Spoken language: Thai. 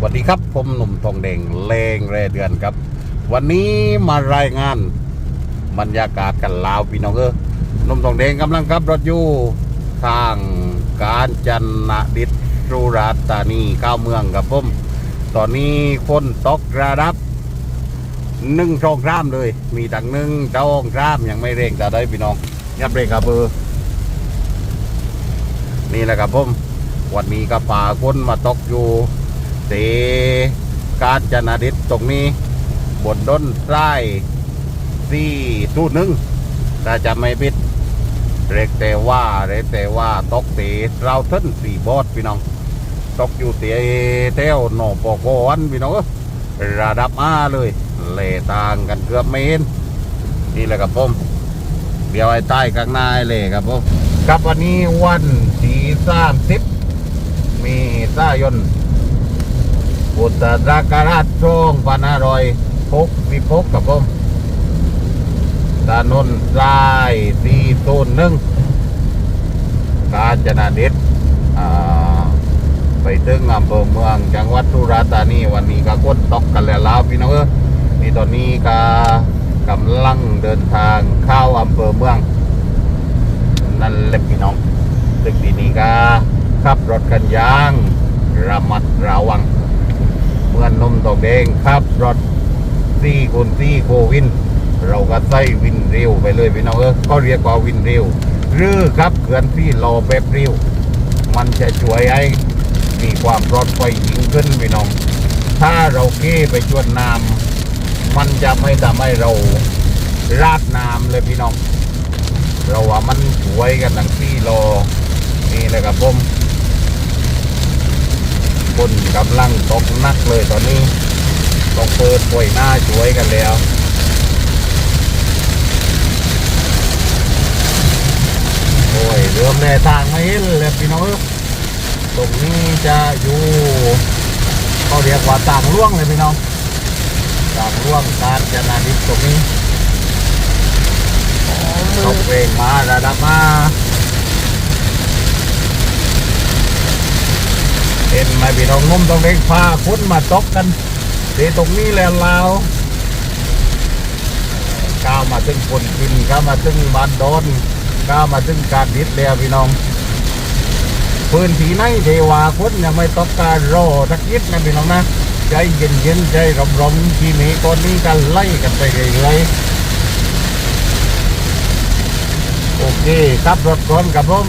สวัสดีครับ ผมหนุ่มทองแดงเลงเรเดือนครับ วันนี้มารายงานบรรยากาศกันลาวพี่น้องเออหนุ่มทองแดงกำลังขับรถอยู่ทางการจันนดิษรุราษฎร์ธานีเข้าเมืองครับผมตอนนี้คนตกระดับหนึ่งสองรามเลย มีตั้งหนึ่งสองรามยังไม่เร่งแต่ได้พี่น้องยับเร่งครับเออนี่แหละครับผมวันนี้ก็ป่าคนมาตกอยู่ เตกาจนาดิษตรงนี้ บนด้นไส้ที่ตู้หนึ่งถ้าจะไม่ปิดเรกแต่ว่าเรกแต่ว่าตกเตเราเท่นสี่บอดพี่น้อง ตกอยู่เตเต้วหนอปอกวันพี่น้องระดับอาเลย เละต่างกันเกือบไม่เห็นนี่แหละครับผมเดี๋ยวไอ้ใต้ข้างหน้าเลยครับผมครับวันนี้วันที่สามสิบมีสายน พุทธศักราชสองพันห้าร้อยหกสิบหกกับผมถนนสายสี่ศูนหนึ่งกาญจนาดิษไปถึงอำเภอเมืองจังหวัดสุราษฎร์ธานีวันนี้ก็ก้นตกกันแล้วลาวพี่น้องเออนี่ตอนนี้ก็กำลังเดินทางเข้าอำเภอเมือง นั่นแหละพี่น้องตึกดีนี้ก็ขับรถกันอยางระมัดระวัง มือนนมตอกแดงขับรถซี่คนซี่โควิน เราก็ใส่วินเร็วไปเลยพี่น้องเออก็เรียกว่าวินเร็วหรือครับเขื่อนที่รอแบบเร็วมันจะช่วยให้มีความปลอดภัยยิ่งขึ้นพี่น้อง ถ้าเราเก้ไปชวนน้ำมันจะไม่ทำให้เราราดน้ำเลยพี่น้อง เราว่ามันสวยกันทั้งที่รอนี่เลยครับผม นกำลังตกหนักเลยตอนนี้ต้องเปิดป่วยหน้าสวยกันแล้วโอ้ยเริ่มแนทางไม่เห็นเลยพี่น้องตรงนี้จะอยู่เขาเรียกว่าต่างล่วงเลยพี่น้องต่างล่วงการจนาดิตรงนี้ตกเองมาระดับมา เห็นไหมพี่น้องนุ่มต้องเล็กพาคุณมาตกกันทีตรงนี้แล้วเราวก้าวมาถึงคนกินก้าวมาถึงบ้านโดนก้าวมาถึงการดิดแล้วพี่น้องพื้นที่ไหนเทวาคนยังไม่ตกการรอสักนิดนะพี่น้องนะใจเย็นเย็นใจรมรมที่นี้ก่อนนี้กันไล่กันไปเลยโอเคครับรถก่อนกับผม